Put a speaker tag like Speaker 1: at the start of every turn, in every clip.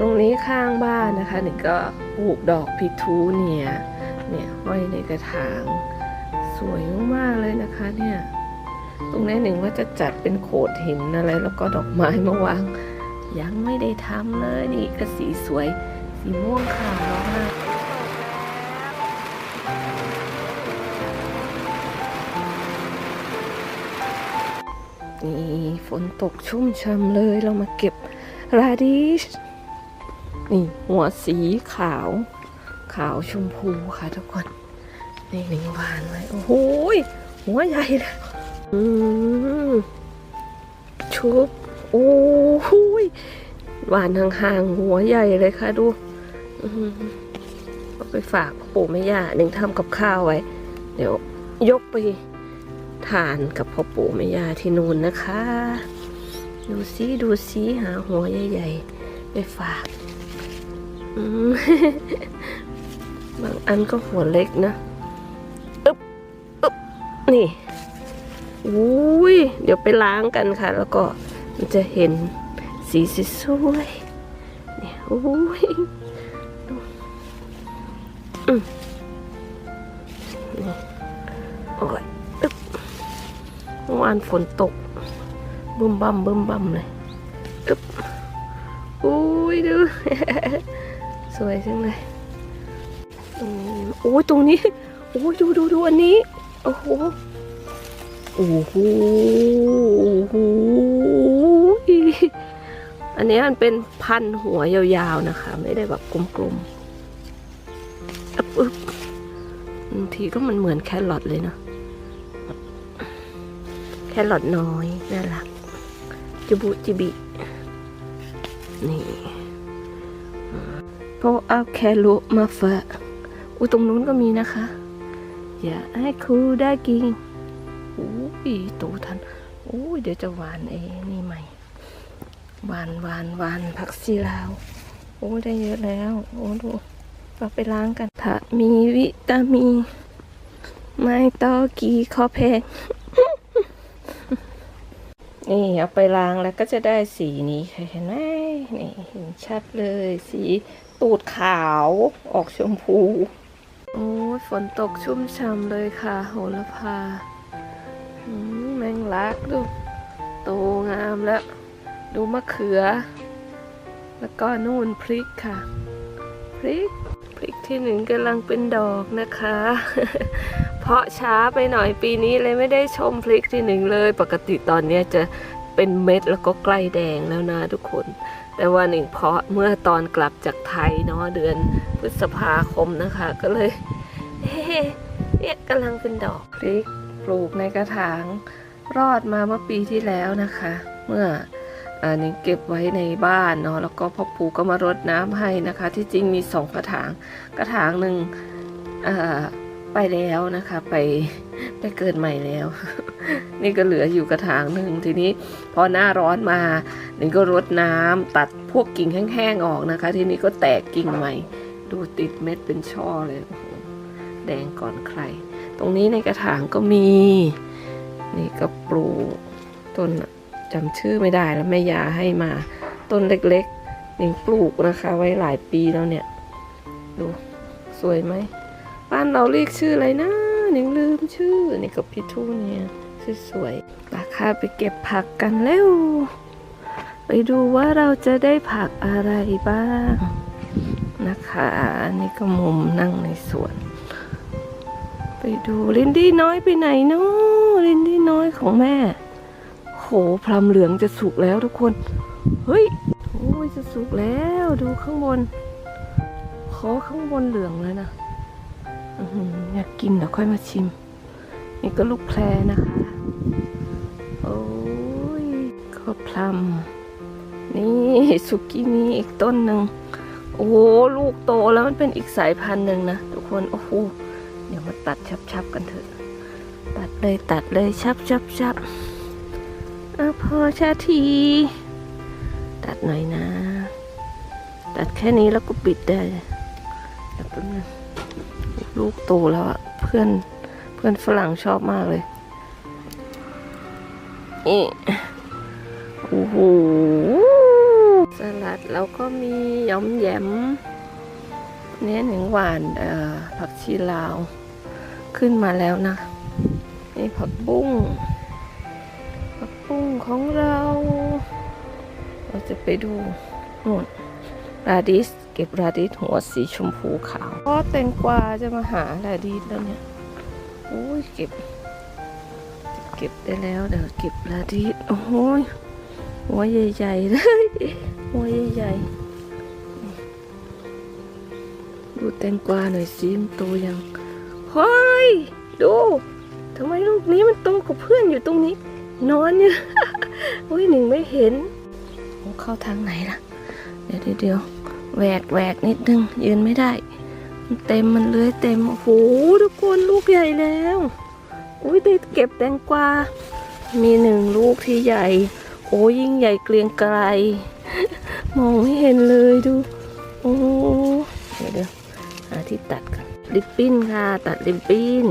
Speaker 1: ตรงนี้ข้างบ้านนะคะหนี่งก็ปลูกดอกพิทูเนียเนี่ยห้อยในกระถาง สวยมากๆเลยนะคะเนี่ย ตรงนี้หนึ่งว่าจะจัดเป็นโขดหินอะไรแล้วก็ดอกไม้มาวาง ยังไม่ได้ทำเลยนี่ก็สีสวย สีม่วงขาวมากนี่ฝนตกชุ่มช่ำเลยเรามาเก็บราดิช นี่หัวสีขาว ขาวชมพูค่ะทุกคน นี่หนึ่งบานไว้โอ้โหหัวใหญ่เลยอืมชุบโอ้โหยหวานห่างๆหัวใหญ่เลยค่ะดูอืมเอาไปฝากพ่อปู่แม่ย่าหนึ่งทำกับข้าวไว้ เดี๋ยวยกไปทานกับพ่อปู่แม่ย่าที่นู่นนะคะ ดูซิดูซิหาหัวใหญ่ๆไปฝาก บางอันก็หัวเล็กนะอึ๊บอึ๊บนี่อุ้ยเดี๋ยวไปล้างกันค่ะ แล้วก็มันจะเห็นสีสวยๆเนี่ยอุ้ยอืมนี่โอ้ยอึ๊บเมื่อวานฝนตกบึ้มบั่มบึ้มบั่มเลยอึ๊บอุ้ยดู สวยจังเลยตรงนี้โอ้ยตรงนี้โอ้ยดูดูดูอันนี้ โอ้โห โอ้โห โอ้โห อันนี้มันเป็นพันหัวยาวๆนะคะ ไม่ได้แบบกลมๆอึ๊บอึ๊บบางทีก็มันเหมือนแครอทเลยเนาะ แครอทน้อย น่ารัก จิบุจิบิ นี่ เพราะเอาแครุมาฝากอุ้ยตรงนู้นก็มีนะคะ อย่าให้ครูได้กินอุ้ยโตทันอุ้ยเดี๋ยวจะหวานเองนี่ใหม่หวานหวานหวานผักซีลาวโอ้ได้เยอะแล้ว โอ้ดูเราไปล้างกันถ้ามีวิตามินไม่ต้องกีคอแพงนี่เอาไปล้างแล้วก็จะได้สีนี้ค่ะเห็นไหมนี่เห็นชัดเลยสี ตูดขาวออกชมพู โอ้ยฝนตกชุ่มช่ำเลยค่ะ โหระพาแมงลักดูโตงามแล้ว ดูมะเขือ แล้วก็นู่นพริกค่ะ พริก พริกที่หนึ่งกำลังเป็นดอกนะคะ เพาะช้าไปหน่อยปีนี้เลยไม่ได้ชมพริกที่หนึ่งเลย ปกติตอนนี้จะเป็นเม็ดแล้วก็ใกล้แดงแล้วนะทุกคน แต่ว่าหนึ่งเพาะเมื่อตอนกลับจากไทยเนาะเดือนพฤษภาคมนะคะ ก็เลยเฮ้เนี่ยกำลังเป็นดอกพริกปลูกในกระถางรอดมาเมื่อปีที่แล้วนะคะ เมื่ออันนี้เก็บไว้ในบ้านเนาะแล้วก็พ่อปู่ก็มารดน้ำให้นะคะ ที่จริงมีสองกระถางกระถางหนึ่งอ่า ไปแล้วนะคะ ไปไปเกิดใหม่แล้ว นี่ก็เหลืออยู่กระถางหนึ่งทีนี้ พอหน้าร้อนมาหนึ่งก็รดน้ำตัดพวกกิ่งแห้งๆออกนะคะ ทีนี้ก็แตกกิ่งใหม่ ดูติดเม็ดเป็นช่อเลยโอ้โหแดงก่อนใคร ตรงนี้ในกระถางก็มี นี่ก็ปลูกต้นจำชื่อไม่ได้แล้วแม่ยาให้มา ต้นเล็กๆยังปลูกนะคะ ไว้หลายปีแล้วเนี่ย ดูสวยไหม บ้านเราเรียกชื่ออะไรนะยังลืมชื่อนี่ก็พิทูเนี่ยสวยๆราคาไปเก็บผักกันเร็ว ไปดูว่าเราจะได้ผักอะไรบ้างนะคะอันนี่ก็มุมนั่งในสวน ไปดูลินดี้น้อยไปไหนเนาะลินดี้น้อยของแม่ โหพลัมเหลืองจะสุกแล้วทุกคน เฮ้ยโอ้ยจะสุกแล้วดูข้างบนขอข้างบนเหลืองเลยนะ อยากกินเดี๋ยวค่อยมาชิม นี่ก็ลูกแพรนะคะ โอ้ยก็พลัมนี่สุกินี่อีกต้นหนึ่งโอ้โหลูกโตแล้วมันเป็นอีกสายพันธุ์หนึ่งนะทุกคนโอ้โหเดี๋ยวมาตัดชับๆกันเถอะ ตัดเลยตัดเลยชับชับชับอะพอชาที ตัดหน่อยนะ ตัดแค่นี้แล้วก็ปิดได้เดี๋ยวแป๊บนึง ลูกโตแล้วอะเพื่อนเพื่อนฝรั่งชอบมากเลยนี่โอ้โหสลัดแล้วก็มียำแยมเนี้ยหนึ่งหวานเอ่อผักชีลาว ขึ้นมาแล้วนะนี่ผักบุ้งผักบุ้งของเรา เราจะไปดูนู่นราดิส เก็บราดิสหัวสีชมพูขาวพราะแตงกวาจะมาหาราดิสแล้วเนี่ยโอ้ยเก็บ เก็บได้แล้วเดี๋ยวเก็บราดิสโอ้ยหัวใหญ่ๆเลยหัวใหญ่ๆดูแตงกวาหน่อยสิมันโตยังเฮ้ยดูทำไมลูกนี้มันโตกว่าเพื่อนอยู่ตรงนี้ นอนอยู่โอ้ยหนึ่งไม่เห็นเข้าทางไหนล่ะ เดี๋ยวเดี๋ยว แหวกแหวกนิดนึง ยืนไม่ได้มันเต็มมันเลื้อยเต็ม โอ้โหทุกคนลูกใหญ่แล้ว อุ้ยได้เก็บแตงกวา มีหนึ่งลูกที่ใหญ่ โอ้ยิ่งใหญ่เกรียงไกล มองไม่เห็นเลยดู โอ้เดี๋ยวเดี๋ยวหาที่ตัดกันริบบิ้นค่ะ ตัดริบบิ้น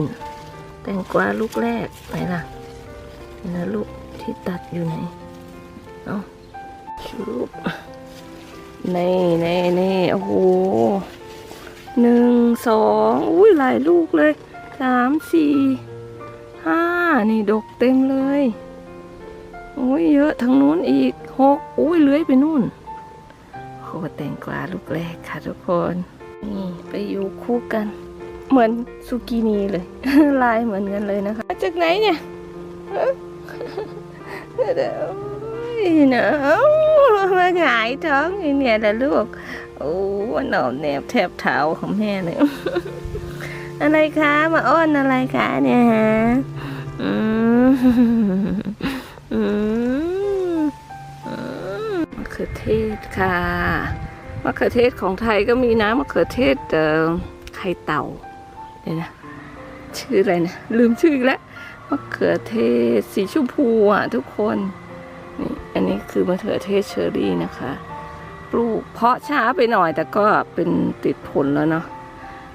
Speaker 1: แตงกวาลูกแรกไหนล่ะนี่นะลูกที่ตัดอยู่ไหน เอาชุบ นี่นี่นี่โอ้โหหนึ่งสองอุ้ยหลายลูกเลยสามสี่ห้านี่ดกเต็มเลยโอ้ยเยอะทางนู้นอีกหกอุ้ยเลื้อยไปนู่นโคแตงกวาลูกแรกค่ะทุกคนนี่ไปอยู่คู่กัน เหมือนซูกินีเลย ลายเหมือนกันเลยนะคะมาจากไหนเนี่ยเดี๋ยวหนาว มาหงายท้องอยู่เนี่ยละลูก โอ้หนาวแนบแทบเท้าของแม่เลย อะไรคะมาอ้อนอะไรคะเนี่ยฮะอืมอืมอืมมะเขือเทศค่ะมะเขือเทศของไทยก็มีนะมะเขือเทศเอ่อไข่เต่าเดี๋ยนะชื่ออะไรนะลืมชื่ออีกแล้วมะเขือเทศสีชมพูอะทุกคน นี่อันนี้คือมะเขือเทศเชอรี่นะคะ ปลูกเพาะช้าไปหน่อยแต่ก็เป็นติดผลแล้วเนาะ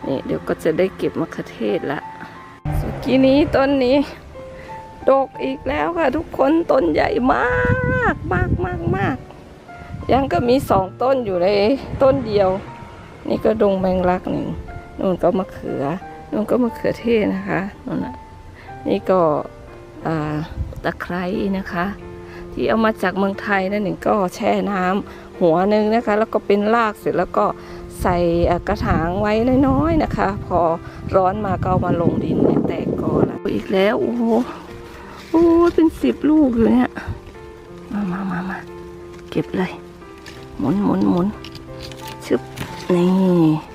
Speaker 1: นี่เดี๋ยวก็จะได้เก็บมะเขือเทศละสุกี้นี้ต้นนี้ดกอีกแล้วค่ะ ทุกคนต้นใหญ่มากมากมากมากยังก็มีสองต้นอยู่ในต้นเดียว นี่ก็ดงแมงลักหนึ่งนู่นก็มะเขือนู่นก็มะเขือเทศนะคะนู่นน่ะนี่ก็ตะไคร้นะคะ ที่เอามาจากเมืองไทยนั่นหนึ่งก็แช่น้ำหัวหนึ่งนะคะ แล้วก็เป็นรากเสร็จแล้วก็ใส่กระถางไว้น้อยๆนะคะ พอร้อนมาก็เอามาลงดินแตกก่อนละอีกแล้วโอ้โหโอ้เป็นสิบลูกอยู่เนี่ยมามามามาเก็บเลย หมุนหมุนหมุนชึบนี่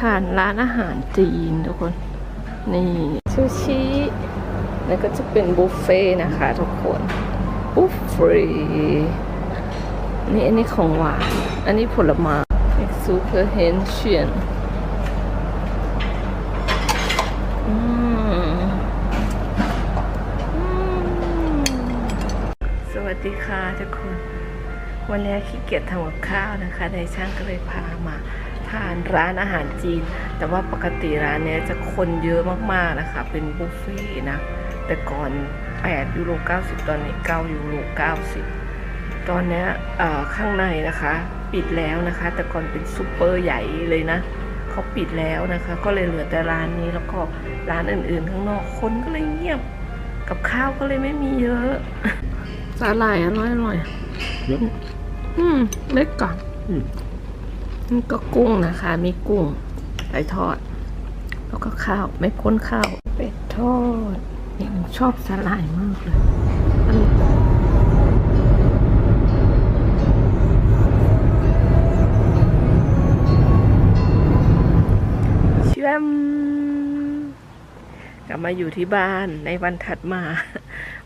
Speaker 1: ทานร้านอาหารจีนทุกคน นี่ซูชิแล้วก็จะเป็นบุฟเฟ่นะคะทุกคนบุฟเฟ่นี่อันนี้ของหวาน อันนี้ผลไม้ซูเปอร์เฮนเชียนสวัสดีค่ะทุกคน วันนี้ขี้เกียจทำกับข้าวนะคะในช่างก็เลยพามา ทานร้านอาหารจีน แต่ว่าปกติร้านเนี้ยจะคนเยอะมากๆนะคะ เป็นบุฟเฟ่ต์นะ แต่ก่อน 8 ยูโร 90 ตอนนี้ 9 ยูโร 90 ตอนเนี้ยเอ่อข้างในนะคะ ปิดแล้วนะคะ แต่ก่อนเป็นซูเปอร์ใหญ่เลยนะเขาปิดแล้วนะคะ ก็เลยเหลือแต่ร้านนี้แล้วก็ร้านอื่นๆข้างนอกคนก็เลยเงียบ กับข้าวก็เลยไม่มีเยอะสาหร่ายอร่อยอร่อย
Speaker 2: เยอะ
Speaker 1: อืมเล็กก่อน
Speaker 2: อืม
Speaker 1: นี่ก็กุ้งนะคะ มีกุ้งไปทอด แล้วก็ข้าวไม่พ้นข้าวเป็ดทอดนี่ผมชอบสาหร่ายมากเลยเชื่อมกลับมาอยู่ที่บ้านในวันถัดมา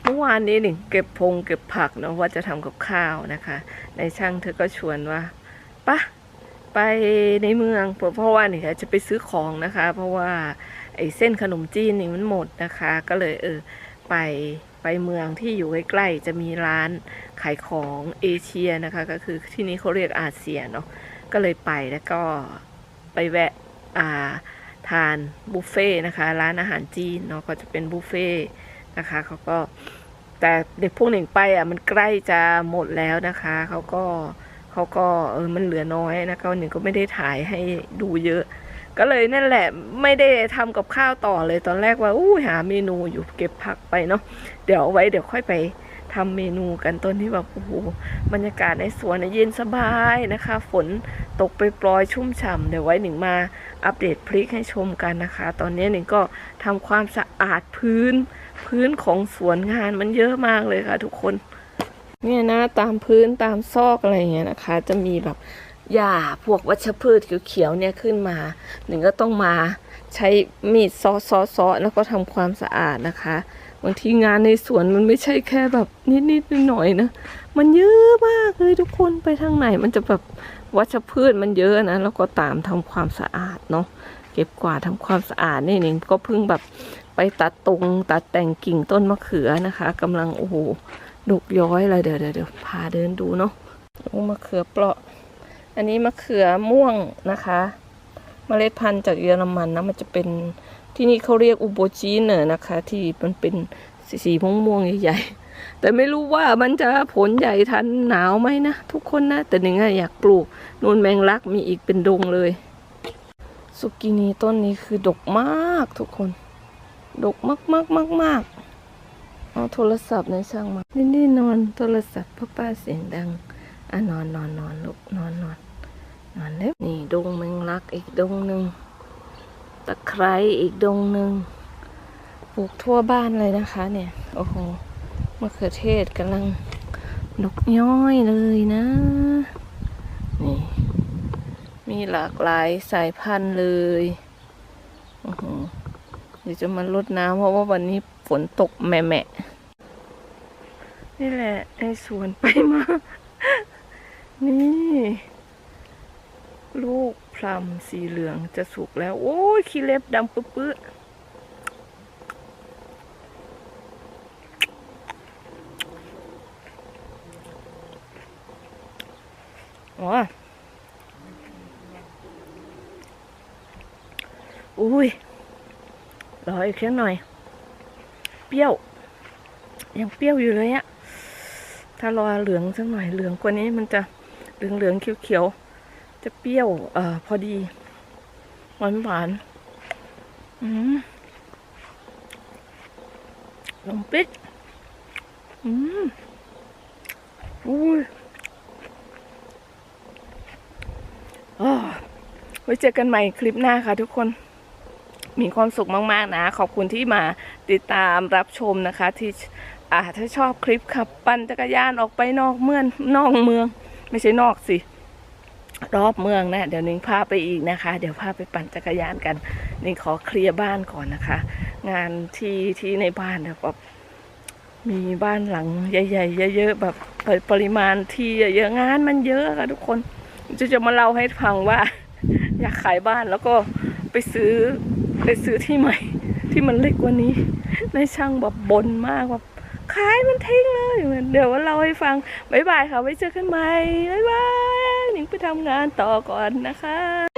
Speaker 1: เมื่อวานนี้หนึ่งเก็บพงเก็บผักเนาะว่าจะทำกับข้าวนะคะ ในช่างเธอก็ชวนว่าปะ ไปในเมืองเพราะว่าเนี่ยจะไปซื้อของนะคะ เพราะว่าไอ้เส้นขนมจีนนี่มันหมดนะคะ ก็เลยเออไปไปเมืองที่อยู่ใกล้ๆจะมีร้านขายของเอเชียนะคะ ก็คือที่นี่เขาเรียกอาเซียนเนาะก็เลยไปแล้วก็ไปแวะอ่าทานบุฟเฟ่นะคะร้านอาหารจีนเนาะก็จะเป็นบุฟเฟ่นะคะเขาก็แต่เด็กพวกหนึ่งไปอะมันใกล้จะหมดแล้วนะคะเขาก็ เขาก็เออมันเหลือน้อยนะคะวันหนึ่งก็ไม่ได้ถ่ายให้ดูเยอะ ก็เลยนั่นแหละไม่ได้ทำกับข้าวต่อเลยตอนแรกว่าอู้หาเมนูอยู่เก็บผักไปเนาะเดี๋ยวไว้เดี๋ยวค่อยไปทำเมนูกันตอนที่แบบโอ้โหบรรยากาศในสวนเย็นสบายนะคะ ฝนตกไปปลอยชุ่มฉ่ำเดี๋ยวไว้หนึ่งมาอัปเดตพลิกให้ชมกันนะคะ ตอนนี้หนึ่งก็ทำความสะอาดพื้น พื้นของสวนงานมันเยอะมากเลยค่ะทุกคน เนี่ยนะตามพื้นตามซอกอะไรเงี้ยนะคะ จะมีแบบหญ้าพวกวัชพืชเขียวๆเนี่ยขึ้นมาหนึ่งก็ต้องมาใช้มีดซอซอซอแล้วก็ทำความสะอาดนะคะบางทีงานในสวนมันไม่ใช่แค่แบบนิดๆหน่อยๆนะมันเยอะมากเลยทุกคนไปทางไหน มันจะแบบวัชพืชมันเยอะนะแล้วก็ตามทำความสะอาดเนาะเก็บกวาดทำความสะอาดนี่หนิงก็เพิ่งแบบไปตัดตรงตัดแต่งกิ่งต้นมะเขือนะคะกำลังโอ้โห ดุกย้อยเลยเดี๋ยวเดี๋ยวเดี๋ยวพาเดินดูเนาะมะเขือเปราะ อันนี้มะเขือม่วงนะคะเมล็ดพันธุ์จากเยอรมันนะมันจะเป็นที่นี่เขาเรียกอุโบจีเนอร์นะคะ ที่มันเป็นสีสีม่วงม่วงๆใหญ่ๆแต่ไม่รู้ว่ามันจะผลใหญ่ทันหนาวไหมนะ ทุกคนนะ แต่หนึ่งอะอยากปลูกนูนแมงลักมีอีกเป็นดงเลยสุกินีต้นนี้คือดกมากทุกคน ดกมากมากมากมากๆ เอาโทรศัพท์ในช่างมานี่นี่นอนโทรศัพท์พ่อป้าเสียงดังอะนอนนอนนอนลูกนอนนอนนอนเล็บนี่ดงแมงลักอีกดงหนึ่งตะไคร้อีกดงหนึ่งปลูกทั่วบ้านเลยนะคะ เนี่ยโอ้โหมะเขือเทศกำลังดกย้อยเลยนะ นี่ มีหลากหลายสายพันธุ์เลยโอ้โหเดี๋ยวจะมาลดน้ำเพราะว่าวันนี้ ฝนตกแม่แม่นี่แหละไอ้สวนไปมา นี่ ลูกพลัมสีเหลืองจะสุกแล้ว โอ้ยขี้เล็บดำปื้อๆอ๋ออุ้ยรออีกแค่หน่อย ปรี้ยว ยังเปรี้ยวอยู่เลยอะถ้ารอเหลืองสักหน่อยเหลืองกว่านี้มันจะเหลืองเหลืองๆเขียวๆจะเปรี้ยวเอ่อพอดีหวานหวานอืมลมปิดอืมอุ้ยอ้อไว้เจอกันใหม่คลิปหน้าค่ะทุกคน มีความสุขมากๆนะ ขอบคุณที่มาติดตามรับชมนะคะ ที่อ่าถ้าชอบคลิปขับปั่นจักรยานออกไปนอกเมืองนอกเมือง ไม่ใช่นอกสิ รอบเมืองนะ เดี๋ยวนิ้งพาไปอีกนะคะ เดี๋ยวพาไปปั่นจักรยานกันนิ้งขอเคลียร์บ้านก่อนนะคะ งานที่ที่ในบ้านแบบ มีบ้านหลังใหญ่ๆเยอะๆแบบปริมาณที่เยอะๆงานมันเยอะค่ะทุกคนจะจะมาเล่าให้ฟังว่า อยากขายบ้านแล้วก็ไปซื้อ ไปซื้อที่ใหม่ ที่มันเล็กกว่านี้ในายช่างแบบบนมากแบบขายมันทิ้งเลยเดี๋ยวว่าเราให้ฟังบ๊ายบายค่ะไว้เจอกันใหม่บ๊ายบายหนิงไปทำงานต่อก่อนนะคะ